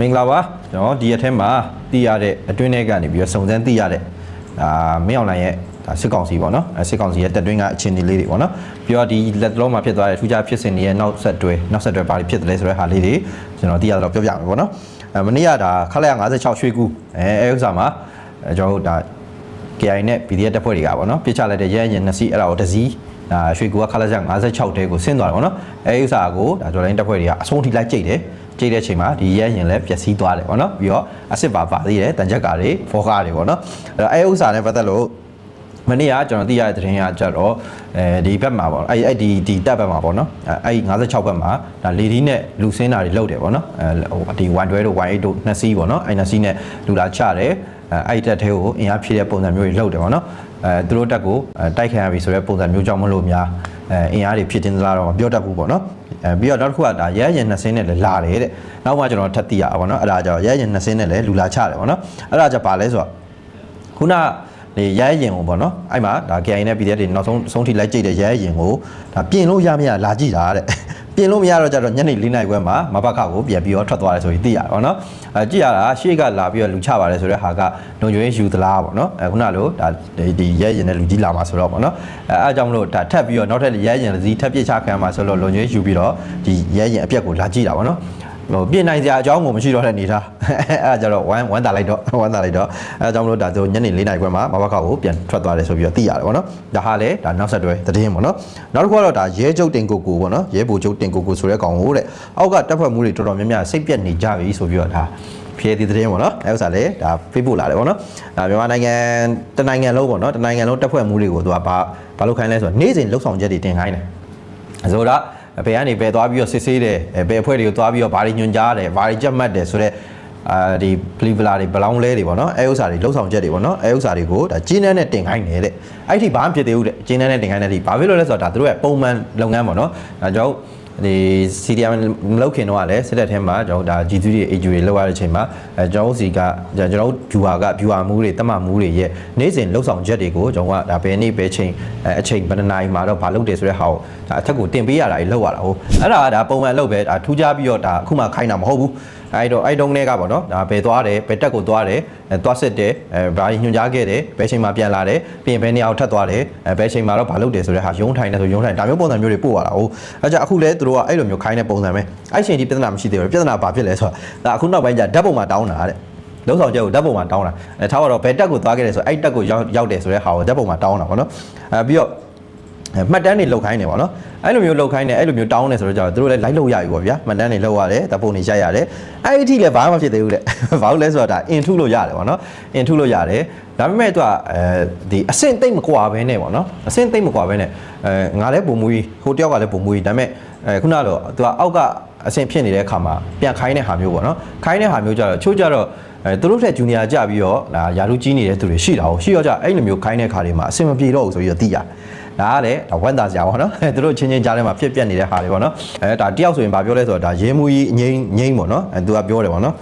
မင်္ဂလာပါကျွန်တော်ဒီရက်ထဲမှာသိရတဲ့အတွင်းထဲကနေပြီးတော့စုံစမ်းသိရတဲ့အာမင်းအွန်လိုင်းရဲ့ဒါစစ်ကောင်စီပေါ့နော်အဲစစ်ကောင်စီရဲ့တက်တွင်းကအခြေအနေလေးတွေပေါ့နော်ပြီးတော့ဒီလက်တလုံးမှာဖြစ်သွားတဲ့ထူးခြားဖြစ်စဉ်တွေရဲ့နောက်ဆက်တွဲနောက်ဆက်တွဲဘာတွေဖြစ်တယ်လဲဆိုတဲ့ဟာလေးတွေကျွန်တော်သိရတော့ပြောပြမယ်ပေါ့နော်အဲမနေ့ကဒါခလက်56ရွှေကူအဲအဲဥစ္စာမှာအဲကျွန်တော်တို့ဒါ KI နဲ့ PDF တပ်ဖွဲ့တွေကပေါ့နော်ပြစ်ချလိုက်တဲ့ရဲရင်နှစ်စီးအဲ့ဒါကိုတစ်စီးဒါရွှေကူကခလက်ချက်56တဲကိုဆင်းသွားတယ်ပေါ့နော်အဲဒီဥစ္စာကိုဒါဒေါ်လိုင်းတပ်ဖွဲ့တွေကအဆုံးထိလိုက်ကြိတ်တယ် ကြိတ်တဲ့အချိန်မှာဒီရဲရင်လည်းပျက်စီးသွားတယ်ပေါ့နော်ပြီးတော့အစ်စ်ပါပါသေးတယ်တန်ချက်ကားတွေဖောကားတွေပေါ့နော်အဲ့တော့အဲဒီဥစ္စာနဲ့ပတ်သက်လို့မနေ့ကကျွန်တော်သိရတဲ့သတင်းကကြတော့အဲဒီဘက်မှာပေါ့အဲ့အဲ့ဒီဒီတပ်ဘက်မှာပေါ့နော်အဲ့အဲ့56ဘက်မှာဒါလေဒီနဲ့လူစင်းတာတွေလုတ်တယ်ပေါ့နော်အဲဟိုဒီ112တို့18တို့နှစ်စီးပေါ့နော်အဲ့နှစ်စီးနဲ့လူလာချတယ်အဲအဲ့တက်သေးကိုအင်အားဖြည့်တဲ့ပုံစံမျိုးတွေလုတ်တယ်ပေါ့နော်အဲသူတို့တက်ကိုတိုက်ခံရပြီဆိုတဲ့ပုံစံမျိုးကြောင့်မလို့များ အဲအင်အားတွေဖြစ်တင်သလားတော့မပြောတတ်ဘူးပေါ့နော်အဲပြီးတော့နောက်တစ်ခုကဒါရဲရင်နှစ်စင်းနဲ့လည်းလာတယ်တဲ့နောက်မှကျွန်တော်ထပ်သိရပါပေါ့နော်အဲ့ဒါကြောင့်ရဲရင်နှစ်စင်းနဲ့လည်းလူလာချတယ်ပေါ့နော်အဲ့ဒါကြောင့်ဘာလဲဆိုတော့ခုနဒီရဲရင်ကိုပေါ့နော်အဲ့မှာဒါ KI နဲ့ PDF တွေနောက်ဆုံးဆုံးထိလိုက်ကြိတ်တဲ့ရဲရင်ကိုဒါပြင်လို့ရမရလာကြည့်တာတဲ့ ပြင်လို့မရတော့ကြတော့ညနေ၄နာရီခွဲမှာမဘခကိုပြန်ပြီးတော့ထွက်သွားတယ်ဆိုပြီးသိရပါတော့နော်အဲကြည့်ရတာရှေ့ကလာပြီးတော့လူချပါတယ်ဆိုတဲ့ဟာကလုံခြုံရေးယူသလားပေါ့နော်အဲခုနလိုဒါဒီရဲရင်တဲ့လူကြီးလာမှာဆိုတော့ပေါ့နော်အဲအားကြောင့်မလို့ဒါထပ်ပြီးတော့နောက်ထပ်ရဲရင်စည်းထပ်ပြစ်ချခံမှာဆိုတော့လုံခြုံရေးယူပြီးတော့ဒီရဲရင်အပြက်ကိုလာကြည့်တာပေါ့နော် ဟိုပြင်နိုင်စရာအကြောင်းကိုမရှိတော့တဲ့အနေထားအဲအဲကြတော့ဝမ်းဝမ်းတာလိုက်တော့ဝမ်းတာလိုက်တော့အဲအကြောင်းမလို့ဒါဆိုညနေ၄နာရီခွဲမှာမဘခကိုပြန်ထွက်သွားတယ်ဆိုပြီးတော့သိရတယ်ပေါ့နော်ဒါဟာလေဒါနောက်ဆက်တွဲသတင်းပေါ့နော်နောက်တစ်ခုကတော့ဒါရဲကျုပ်တင်ကိုကိုပေါ့နော်ရဲဘူကျုပ်တင်ကိုကိုဆိုတဲ့ကောင်ကိုတဲ့အောက်ကတပ်ဖွဲ့မှုတွေတော်တော်များများစိတ်ပြက်နေကြပြီဆိုပြီးတော့ဒါဖြေဒီသတင်းပေါ့နော်အဲဥစ္စာလေဒါဖေးပို့လာတယ်ပေါ့နော်ဒါမြန်မာနိုင်ငံတနိုင်ငံလုံးပေါ့နော်တနိုင်ငံလုံးတပ်ဖွဲ့မှုတွေကိုသူကဘာဘာလုပ်ခိုင်းလဲဆိုတော့နေ့စဉ်လှုပ်ဆောင်ချက်တွေတင်ခိုင်းတယ်ဆိုတော့ ဘယ်ကနေပဲသွားပြီးတော့စစ်ဆေးတယ်ဘယ်အဖွဲ့တွေကိုသွားပြီးတော့ဘာတွေညွှန်ကြားတယ်ဘာတွေကြက်မှတ်တယ်ဆိုတော့အာဒီပလီပလာတွေဘလောင်းလဲတွေပေါ့နော်အဲဥစ္စာတွေလှုပ်ဆောင်ချက်တွေပေါ့နော်အဲဥစ္စာတွေကိုဒါကျင်းနှန်းနဲ့တင်ခိုင်းတယ်တဲ့အဲ့ဒီဘာမှဖြစ်သေးဘူးတဲ့ကျင်းနှန်းနဲ့တင်ခိုင်းတဲ့အထိဘာဖြစ်လို့လဲဆိုတော့ဒါတို့ရဲ့ပုံမှန်လုပ်ငန်းပေါ့နော်ဒါကြောင့် ဒီ CDM မလုပ်ခင်တော့လည်းစစ်တပ်ထဲမှာကျွန်တော်ဒါ G3 တွေ AG တွေလောက်ရတဲ့အချိန်မှာအဲကျွန်တော်စီကကျွန်တော် viewer က viewer မူတွေတက်မှမူတွေရဲ့နေ့စဉ်လှုပ်ဆောင်ချက်တွေကိုကျွန်တော်ကဒါဘယ်နေ့ဘယ်ချိန်အဲအချိန်ဘယ်နှစ်နာရီမှာတော့ဘာလုပ်တယ်ဆိုတဲ့ဟာကိုဒါအထက်ကိုတင်ပေးရတာကြီးလောက်ရတာဟုတ်အဲ့ဒါကဒါပုံမှန်လုပ်ပဲဒါထူးခြားပြီးတော့ဒါအခုမှခိုင်းတာမဟုတ်ဘူး အဲ့တော့အဲ့တုန်းကပေါ့နော်ဒါဘယ်သွားတယ်ဘယ်တက်ကိုသွားတယ်အဲသွားစစ်တယ်အဲဘာညွှန်ကြားခဲ့တယ်ဘယ်ချိန်မှာပြန်လာတယ်ပြီးရင်ဘယ်နေရာကိုထပ်သွားတယ်အဲဘယ်ချိန်မှာတော့ဘာလုပ်တယ်ဆိုတဲ့ဟာရုံးထိုင်တယ်ဆိုရုံးထိုင်ဒါမျိုးပုံစံမျိုးတွေပို့ရတာဟုတ်အဲကြောင့်အခုလဲသူတို့ကအဲ့လိုမျိုးခိုင်းတဲ့ပုံစံပဲအဲ့ချိန်ဒီပြဿနာမရှိသေးဘူးပြဿနာဘာဖြစ်လဲဆိုတော့ဒါအခုနောက်ပိုင်းကျဓာတ်ပုံမှာတောင်းတာတဲ့လုံးဆောင်ချက်ကိုဓာတ်ပုံမှာတောင်းတာအဲထားတော့ဘယ်တက်ကိုသွားခဲ့တယ်ဆိုအဲ့တက်ကိုရောက်ရောက်တယ်ဆိုတဲ့ဟာကိုဓာတ်ပုံမှာတောင်းတာပေါ့နော်အဲပြီးတော့ မှတ်တမ်းတွေလောက်ခိုင်းနေပါတော့အဲ့လိုမျိုးလောက်ခိုင်းနေအဲ့လိုမျိုးတောင်းနေဆိုတော့ကြာသူတို့လည်းလိုက်လို့ရပြီပေါ့ဗျာမှတ်တမ်းတွေလောက်ရတယ်ဓာတ်ပုံတွေရိုက်ရတယ်အဲ့ဒီအထိလည်းဘာမှမဖြစ်သေးဘူးတဲ့ဘာလို့လဲဆိုတော့ဒါအင်ထုလို့ရတယ်ပေါ့နော်အင်ထုလို့ရတယ်ဒါပေမဲ့သူကအဲဒီအဆင့်သိမ့်မကွာဘဲနဲ့ပေါ့နော်အဆင့်သိမ့်မကွာဘဲနဲ့အဲငါလည်းပုံမူကြီးဟိုတယောက်ကလည်းပုံမူကြီးဒါပေမဲ့အဲခုနကတော့သူကအောက်ကအဆင့်ဖြစ်နေတဲ့အခါမှာပြန်ခိုင်းတဲ့ဟာမျိုးပေါ့နော်ခိုင်းတဲ့ဟာမျိုးကြတော့ချို့ကြတော့အဲသူတို့ထက်ဂျူနီယာကြပြီးတော့ဒါယာလူကြီးနေတဲ့သူတွေရှိတာဟုတ်ရှိတော့ကြအဲ့လိုမျိုးခိုင်းတဲ့ခါတွေမှာအဆင်မပြေတော့ဘူးဆိုပြီးတော့သိရတယ် ဒါကလည်းဝမ်းသာစရာပေါ့နော်သူတို့ချင်းချင်းကြားထဲမှာဖြစ်ပျက်နေတဲ့ဟာတွေပေါ့နော်အဲဒါတယောက်ဆိုရင်ဗာပြောလဲဆိုတော့ဒါရဲမှုကြီးအငိမ့်ငိမ့်ပေါ့နော်အဲသူကပြောတယ်ပေါ့နော်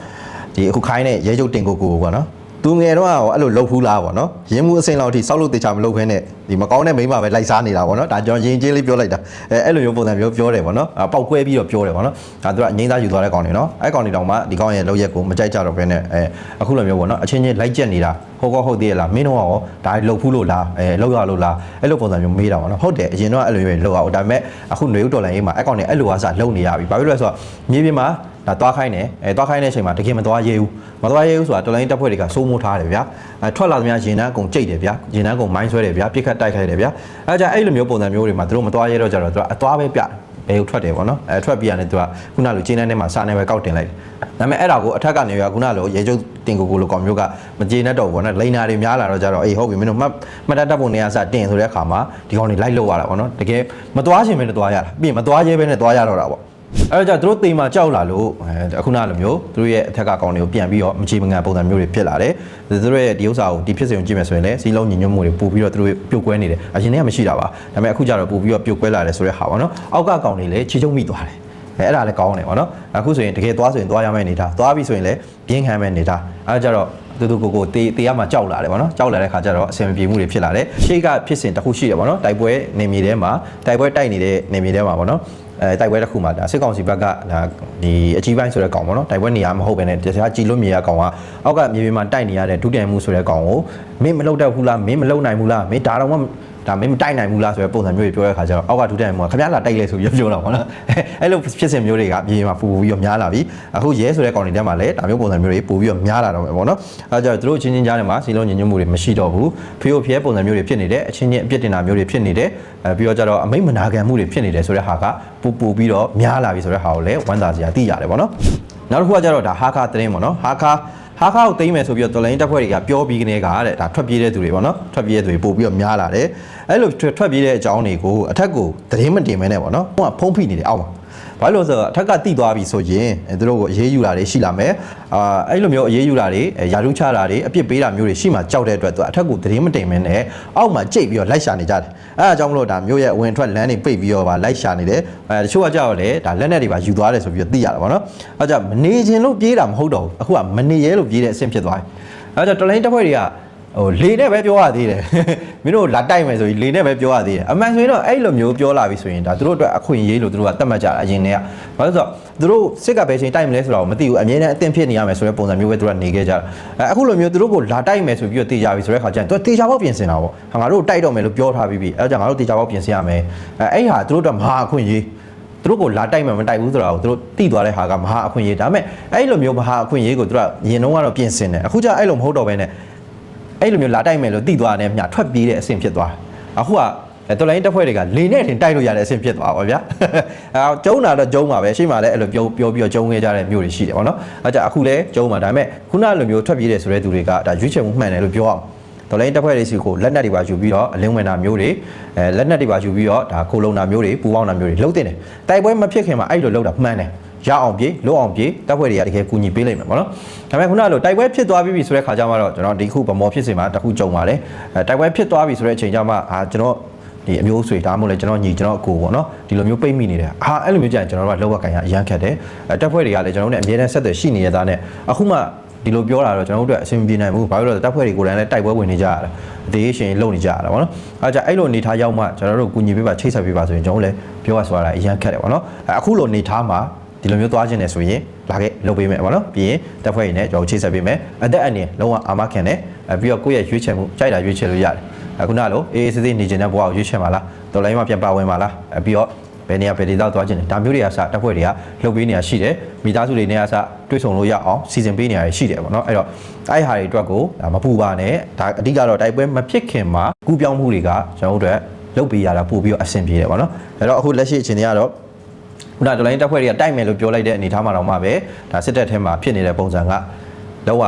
ဒီအခုခိုင်းတဲ့ရဲချုပ်တင်ကိုကိုပေါ့နော် သူငယ်တော့ရောအဲ့လိုလှုပ်ဖူးလားပေါ့နော်ရင်းမှုအစိမ်းလောက်ထိစောက်လို့တေချာမလှုပ်ခဲနဲ့ဒီမကောင်းတဲ့မိန်းမပဲလိုက်စားနေတာပေါ့နော်ဒါကျွန်တော်ရင်ချင်းလေးပြောလိုက်တာအဲအဲ့လိုမျိုးပုံစံမျိုးပြောတယ်ပေါ့နော်ပေါက်ကွဲပြီးတော့ပြောတယ်ပေါ့နော်ဒါသူကအငိမ့်သားယူသွားတဲ့ကောင်တွေနော်အဲ့ကောင်တွေတောင်မှဒီကောင်ရဲ့လောက်ရက်ကိုမကြိုက်ကြတော့ဘဲနဲ့အဲအခုလိုမျိုးပေါ့နော်အချင်းချင်းလိုက်ကျက်နေတာဟုတ်ကောဟုတ်သေးရလားမင်းတို့ကရောဒါလှုပ်ဖူးလို့လားအဲလှုပ်ရလို့လားအဲ့လိုပုံစံမျိုးမေးတာပေါ့နော်ဟုတ်တယ်အရင်တော့အဲ့လိုမျိုးလှုပ်ရအောင်ဒါပေမဲ့အခုຫນွေဥတော်လိုင်းရေးမှာအဲ့ကောင်တွေအဲ့လိုအားစားလှုပ်နေရပြီဘာဖြစ်လို့လဲဆိုတော့မြေပြင်မှာ ဒါသွားခိုင်းတယ်အဲသွားခိုင်းတဲ့အချိန်မှာတကယ်မသွားရဲဘူးမသွားရဲဘူးဆိုတာတော်လိုင်းတပ်ဖွဲ့တွေကစိုးမိုးထားတယ်ဗျာအဲထွက်လာသမျှရင်နှန်းအကုန်ကြိတ်တယ်ဗျာရင်နှန်းအကုန်မိုင်းဆွဲတယ်ဗျာပြစ်ခတ်တိုက်ခိုက်တယ်ဗျာအဲကြအဲ့လိုမျိုးပုံစံမျိုးတွေမှာသူတို့မသွားရဲတော့ကြတော့သူကအသွားပဲပြတယ်ဘယ်ကိုထွက်တယ်ပေါ့နော်အဲထွက်ပြီးရတယ်သူကခုနလိုကျင်းတဲ့ထဲမှာစာနေပဲကောက်တင်လိုက်တယ်ဒါပေမဲ့အဲ့ဒါကိုအထက်ကနေရခုနလိုရေကျုပ်တင်ကိုကိုလိုကောင်မျိုးကမကျေနပ်တော့ဘူးပေါ့နော်လိန်နာတွေများလာတော့ကြတော့အေးဟုတ်ပြီမင်းတို့မှတ်မှတ်တတ်တတ်ပုံနေရာစတင်ဆိုတဲ့အခါမှာဒီကောင်တွေလိုက်လို့ရတာပေါ့နော်တကယ်မသွားခြင်းပဲနဲ့သွားရတာပြီးရင်မသွားရဲပဲနဲ့သွားရတော့တာပေါ့ အဲ့တော့သူတို့တိမ်မှာကြောက်လာလို့အဲအခုနလိုမျိုးသူတို့ရဲ့အထက်ကကောင်တွေကိုပြန်ပြီးတော့မချေမငံပုံစံမျိုးတွေဖြစ်လာတယ်သူတို့ရဲ့ဒီဥစ္စာကိုဒီဖြစ်စဉ်ကိုကြည့်မယ်ဆိုရင်လည်းစီးလုံးညီညွတ်မှုတွေပို့ပြီးတော့သူတို့ပြုတ်ကွဲနေတယ်အရင်တည်းကမရှိတာပါဒါပေမဲ့အခုကျတော့ပို့ပြီးတော့ပြုတ်ကွဲလာတယ်ဆိုတဲ့ဟာပေါ့နော်အောက်ကကောင်တွေလည်းချီချုံမိသွားတယ်အဲအဲ့ဒါလည်းကောင်းတယ်ပေါ့နော်အခုဆိုရင်တကယ်သွားဆိုရင်သွားရမယ့်အနေထားသွားပြီဆိုရင်လည်းပြင်းခံမယ့်အနေထားအဲကြတော့တူတူကိုကိုတေးတေးရမှာကြောက်လာတယ်ပေါ့နော်ကြောက်လာတဲ့ခါကျတော့အဆင်မပြေမှုတွေဖြစ်လာတယ်ရှေ့ကဖြစ်စဉ်တစ်ခုရှိတယ်ပေါ့နော်တိုက်ပွဲနေမြေထဲမှာတိုက်ပွဲတိုက်နေတဲ့နေမြေထဲမှာပေါ့နော် အဲတိုက်ပွဲတစ်ခုမှာဒါစစ်ကောင်စီဘက်ကဒါဒီအကြီးပိုင်းဆိုတဲ့ကောင်ပေါ့နော်တိုက်ပွဲနေရာမဟုတ်ဘဲနဲ့တခြားကြည်လွတ်မြေရကောင်ကအောက်ကမြေပြင်မှာတိုက်နေရတဲ့ဒုတိယမှုဆိုတဲ့ကောင်ကိုမင်းမလုပ်တတ်ဘူးလားမင်းမလုပ်နိုင်ဘူးလားမင်းဒါတော့မှ ဒါမင်းမတိုက်နိုင်ဘူးလားဆိုတဲ့ပုံစံမျိုးတွေပြောတဲ့ခါကျတော့အောက်ကဒုတိယမှုကခင်ဗျားလာတိုက်လဲဆိုပြီးပြောတော့ဗောနော်အဲ့လိုဖြစ်စဉ်မျိုးတွေကမြေပြင်မှာပူပူပြီးတော့များလာပြီအခုရဲဆိုတဲ့ကောင်တွေထဲမှာလည်းဒါမျိုးပုံစံမျိုးတွေပို့ပြီးတော့များလာတော့မယ်ဗောနော်အဲဒါကြောင့်တို့ချင်းချင်းကြားထဲမှာစီလုံးညင်ညွတ်မှုတွေမရှိတော့ဘူးဖေယိုဖျဲပုံစံမျိုးတွေဖြစ်နေတယ်အချင်းချင်းအပြစ်တင်တာမျိုးတွေဖြစ်နေတယ်အဲပြီးတော့ကျတော့အမိတ်မနာခံမှုတွေဖြစ်နေတယ်ဆိုတဲ့ဟာကပူပူပြီးတော့များလာပြီဆိုတဲ့ဟာကိုလည်းဝမ်းသာစရာသိရတယ်ဗောနော်နောက်တစ်ခုကကျတော့ဒါဟာခါသတင်းဗောနော်ဟာခါ ဟာခါကိုသိမ်းမယ်ဆိုပြီးတော့တော်လိုင်းတက်ဖွဲ့တွေကပြောပြီးကနေကတဲ့ဒါထွက်ပြေးတဲ့သူတွေပေါ့နော်ထွက်ပြေးတဲ့သူတွေပို့ပြီးတော့များလာတယ်အဲ့လိုထွက်ထွက်ပြေးတဲ့အကြောင်းတွေကိုအထက်ကိုသတင်းမတင်မဲနဲ့ပေါ့နော်ဟိုကဖုံးဖိနေတယ်အောက်မှာ ဘာလို့လဲဆိုတော့အထက်ကတိသွားပြီဆိုရင်အဲသူတို့ကိုအေးအေးယူတာတွေရှိလာမယ်အာအဲ့လိုမျိုးအေးအေးယူတာတွေအဲယာရုချတာတွေအပြစ်ပေးတာမျိုးတွေရှိမှကြောက်တဲ့အတွက်သူအထက်ကိုသတင်းမတင်မဲနဲ့အောက်မှာကြိတ်ပြီးတော့လိုက်ရှာနေကြတယ်အဲအကြောင်းမလို့ဒါမျိုးရဲ့အဝင်ထွက်လမ်းတွေပိတ်ပြီးတော့ဗာလိုက်ရှာနေတယ်အဲတချို့ကကြောက်လေဒါလက်နဲ့တွေပါယူသွားတယ်ဆိုပြီးတော့သိရတာပေါ့နော်အဲကြောင့်မနေခြင်းလို့ပြေးတာမဟုတ်တော့ဘူးအခုကမနေရဲလို့ပြေးတဲ့အဆင့်ဖြစ်သွားပြီအဲကြောင့်တော်လိုင်းတက်ဖွဲ့တွေက ဟိုလေနဲ့ပဲပြောရသေးတယ်မင်းတို့လာတိုက်မယ်ဆိုရင်လေနဲ့ပဲပြောရသေးတယ်အမှန်ဆိုရင်တော့အဲ့လိုမျိုးပြောလာပြီဆိုရင်ဒါသူတို့အတွက်အခွင့်အရေးလို့သူတို့ကသတ်မှတ်ကြတာအရင်တည်းကဘာလို့လဲဆိုတော့သူတို့စစ်ကဘယ်ချိန်တိုက်မလဲဆိုတော့မသိဘူးအမြဲတမ်းအသင့်ဖြစ်နေရမယ်ဆိုတဲ့ပုံစံမျိုးပဲသူတို့ကနေခဲ့ကြတာအဲအခုလိုမျိုးသူတို့ကိုလာတိုက်မယ်ဆိုပြီးတော့တေချာပြီဆိုတဲ့ခါကျရင်သူကတေချာပေါက်ပြင်ဆင်တာပေါ့ဟာငါတို့တိုက်တော့မယ်လို့ပြောထားပြီးပြီအဲဒါကြောင့်ငါတို့တေချာပေါက်ပြင်ဆင်ရမယ်အဲအဲ့ဟာသူတို့အတွက်မဟာအခွင့်အရေးသူတို့ကိုလာတိုက်မှမတိုက်ဘူးဆိုတာကိုသူတို့သိသွားတဲ့ဟာကမဟာအခွင့်အရေးဒါပေမဲ့အဲ့လိုမျိုးမဟာအခွင့်အရေးကိုသူတို့ကရင်တော့ကတော့ပြင်ဆင်တယ်အခုကျအဲ့လိုမဟုတ်တော့ဘဲနဲ့ အဲ့လိုမျိုးလာတိုက်မယ်လို့သိသွားတယ်မြထွက်ပြေးတဲ့အဆင့်ဖြစ်သွားတယ်အခုကတော်လိုင်းတက်ဖွဲ့တွေကလေနဲ့တင်တိုက်လို့ရတဲ့အဆင့်ဖြစ်သွားပါဗျာအဲကျုံတာတော့ကျုံပါပဲရှေ့မှာလည်းအဲ့လိုပြောပြောပြီးတော့ကျုံခဲ့ကြတဲ့မျိုးတွေရှိတယ်ဗောနော်အဲကြအခုလည်းကျုံပါဒါပေမဲ့ခုနလိုမျိုးထွက်ပြေးတယ်ဆိုတဲ့သူတွေကဒါရွေးချယ်မှုမှန်တယ်လို့ပြောအောင်တော်လိုင်းတက်ဖွဲ့တွေစီကိုလက်နက်တွေပါယူပြီးတော့အလင်းဝင်တာမျိုးတွေအဲလက်နက်တွေပါယူပြီးတော့ဒါခိုလုံတာမျိုးတွေပူပေါင်းတာမျိုးတွေလှုပ်တင်တယ်တိုက်ပွဲမဖြစ်ခင်မှာအဲ့လိုလှုပ်တာမှန်တယ် ရအောင်ပြေလွတ်အောင်ပြေတပ်ဖွဲ့တွေကတကယ်ကူညီပေးလိုက်မယ်ပေါ့နော်ဒါပေမဲ့ခုနကလိုတိုက်ပွဲဖြစ်သွားပြီဆိုတဲ့ခါကျမှတော့ကျွန်တော်ဒီခုဗမောဖြစ်စင်မှာတခုကြုံပါတယ်အဲတိုက်ပွဲဖြစ်သွားပြီဆိုတဲ့အချိန်ကျမှအာကျွန်တော်ဒီအမျိုးဆွေဒါမှမဟုတ်လေကျွန်တော်ညီကျွန်တော်အကိုပေါ့နော်ဒီလိုမျိုးပိတ်မိနေတယ်အာအဲ့လိုမျိုးကြာရင်ကျွန်တော်တို့ကလောဘကန်ရအရန်ခက်တယ်အဲတပ်ဖွဲ့တွေကလည်းကျွန်တော်တို့ ਨੇ အမြဲတမ်းဆက်သွယ်ရှိနေတဲ့သားနဲ့အခုမှဒီလိုပြောတာတော့ကျွန်တော်တို့အတွက်အဆင်မပြေနိုင်ဘူးဘာလို့လဲဆိုတော့တပ်ဖွဲ့တွေကိုယ်တိုင်လည်းတိုက်ပွဲဝင်နေကြရတာအသေးရှင်လုံနေကြရတာပေါ့နော်အဲကြအဲ့လိုအနေထားရောက်မှကျွန်တော်တို့ကူညီပေးပါချိတ်ဆက်ပေးပါဆိုရင်ကျွန်တော်တို့လည်းပြောရဆိုရတာအရန်ခက်တယ်ပေါ့နော်အဲအခုလိုအနေထားမှာ ဒီလိုမျိုးသွားခြင်းနဲ့ဆိုရင်လာခဲ့လုပ်ပေးမယ်ပေါ့နော်ပြီးရင်တက်ဖွဲ့ရည်နဲ့ကျွန်တော်ချိတ်ဆက်ပေးမယ်အသက်အန္တရာယ်လုံးဝအာမခံတယ်အဲပြီးတော့ကိုယ့်ရဲ့ရွေးချယ်မှုကြိုက်တာရွေးချယ်လို့ရတယ်အခုနလိုအေးအေးဆေးဆေးနေခြင်းတဲ့ဘဝကိုရွေးချယ်ပါလားတော်လိုင်းမှာပြန်ပါဝင်ပါလားအဲပြီးတော့ဘယ်နေရာဘယ်ဒေသသွားခြင်းလဲဒါမျိုးတွေကစတက်ဖွဲ့တွေကလှုပ်ပေးနေရရှိတယ်မိသားစုတွေနဲ့အစတွေ့ဆုံလို့ရအောင်စီစဉ်ပေးနေရရှိတယ်ပေါ့နော်အဲ့တော့အဲ့ဟာတွေအတွက်ကိုဒါမပူပါနဲ့ဒါအဓိကတော့တိုက်ပွဲမဖြစ်ခင်မှာကူးပြောင်းမှုတွေကကျွန်တော်တို့အတွက်လုပ်ပေးရတာပို့ပြီးတော့အဆင်ပြေတယ်ပေါ့နော်အဲ့တော့အခုလက်ရှိအခြေအနေကတော့ ခုနဒလိုင်းတက်ဖွဲ့တွေကတိုက်မယ်လို့ပြောလိုက်တဲ့အနေအထားမှာတော့မှပဲဒါစစ်တပ်ထဲမှာဖြစ်နေတဲ့ပုံစံကလောက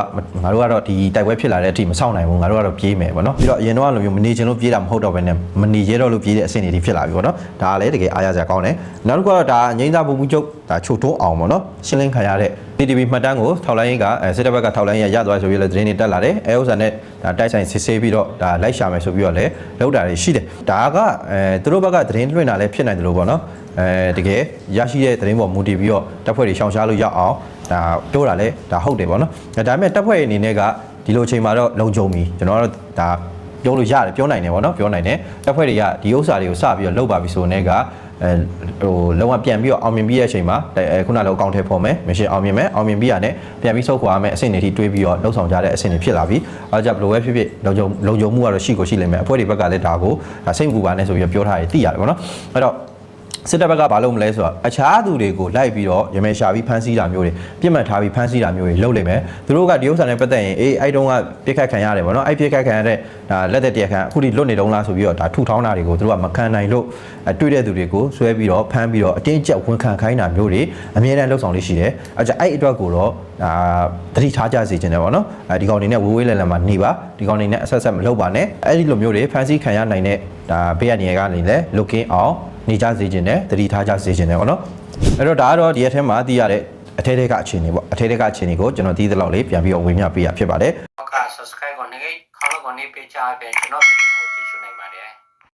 ငါတို့ကတော့ဒီတိုက်ပွဲဖြစ်လာတဲ့အထိမဆောင်နိုင်ဘူးငါတို့ကတော့ပြေးမယ်ပေါ့နော်ပြီးတော့အရင်တော့လိုမျိုးမနေချင်လို့ပြေးတာမဟုတ်တော့ဘဲနဲ့မနေရတော့လို့ပြေးတဲ့အဆင့်တွေဖြစ်လာပြီပေါ့နော်ဒါကလည်းတကယ်အားရစရာကောင်းတယ်နောက်တစ်ခုကတော့ဒါငိမ့်သားပုံမှုချုပ်ဒါချုပ်တွန်းအောင်ပေါ့နော်ရှင်းလင်းခံရတဲ့ PTV မှတ်တမ်းကိုထောက်လိုင်းရေးကအဲစစ်တပ်ဘက်ကထောက်လိုင်းရေးရသွားဆိုပြီးလည်းသတင်းတွေတက်လာတယ်အဲဥစ္စာနဲ့ဒါတိုက်ဆိုင်စစ်ဆေးပြီးတော့ဒါလိုက်ရှာမယ်ဆိုပြီးတော့လည်းလောက်တာတွေရှိတယ်ဒါကအဲသူတို့ဘက်ကသတင်းလွှင့်တာလည်းဖြစ်နိုင်တယ်လို့ပေါ့နော် အဲတကယ်ရရှိတဲ့သတင်းပေါ်မူတည်ပြီးတော့တပ်ဖွဲ့တွေရှောင်ရှားလို့ရအောင်ဒါပြောတာလဲဒါဟုတ်တယ်ပေါ့နော်ဒါပေမဲ့တပ်ဖွဲ့အနေနဲ့ကဒီလိုအချိန်မှာတော့လုံခြုံပြီကျွန်တော်ကတော့ဒါပြောလို့ရတယ်ပြောနိုင်တယ်ပေါ့နော်ပြောနိုင်တယ်တပ်ဖွဲ့တွေကဒီဥစ္စာတွေကိုစပြီးတော့လုပ်ပါပြီဆိုတော့ကအဲဟိုလုံးဝပြန်ပြီးတော့အောင်မြင်ပြီးတဲ့အချိန်မှာအဲခုနလောအကောင့်ထဲပေါ်မယ်မရှင်အောင်မြင်မယ်အောင်မြင်ပြီးရတဲ့ပြန်ပြီးဆုတ်ခွာမယ်အဆင့်တွေထိတွေးပြီးတော့လှုပ်ဆောင်ကြတဲ့အဆင့်တွေဖြစ်လာပြီအဲကြောင့်ဘယ်လိုပဲဖြစ်ဖြစ်လုံခြုံလုံခြုံမှုကတော့ရှိကိုရှိလိမ့်မယ်အဖွဲ့တွေဘက်ကလည်းဒါကိုဒါစိတ်မပူပါနဲ့ဆိုပြီးတော့ပြောထားရသိရတယ်ပေါ့နော်အဲ့တော့ စစ်တပ်ဘက်ကဘာလုပ်မလဲဆိုတော့အခြားသူတွေကိုလိုက်ပြီးတော့ရမယ်ရှာပြီးဖမ်းဆီးတာမျိုးတွေပြစ်မှတ်ထားပြီးဖမ်းဆီးတာမျိုးတွေလုပ်လိမ့်မယ်သူတို့ကဒီဥစ္စာနဲ့ပတ်သက်ရင်အေးအဲ့တုန်းကပြစ်ခတ်ခံရတယ်ဗောနော်အဲ့ပြစ်ခတ်ခံရတဲ့ဒါလက်သက်တရားခံအခုထိလွတ်နေတုံးလားဆိုပြီးတော့ဒါထုထောင်းတာတွေကိုသူတို့ကမခံနိုင်လို့အဲတွေ့တဲ့သူတွေကိုဆွဲပြီးတော့ဖမ်းပြီးတော့အတင်းကျပ်ဝန်ခံခိုင်းတာမျိုးတွေအမြဲတမ်းလှုပ်ဆောင်လေးရှိတယ်အဲကြအဲ့အတွက်ကိုတော့ဒါတတိထားကြစီခြင်းတယ်ဗောနော်အဲဒီကောင်တွေနဲ့ဝေးဝေးလည်လည်မှာနေပါဒီကောင်တွေနဲ့အဆက်ဆက်မလုပ်ပါနဲ့အဲ့ဒီလိုမျိုးတွေဖမ်းဆီးခံရနိုင်တဲ့ဒါဘေးကနေကနေလဲလုကင်းအောင် နေကြစေခြင်းနဲ့တတိထားကြစေခြင်းနဲ့ပေါ့နော်အဲ့တော့ဒါကတော့ဒီအထက်မှာသိရတဲ့အထဲထဲကအခြေအနေပေါ့အထဲထဲကအခြေအနေကိုကျွန်တော်သိသလောက်လေးပြန်ပြီးတော့ဝေမျှပေးရဖြစ်ပါတယ်က subscribe ကိုနေခေါင်းကိုနေပေးချပေးကျွန်တော်ဗီဒီယို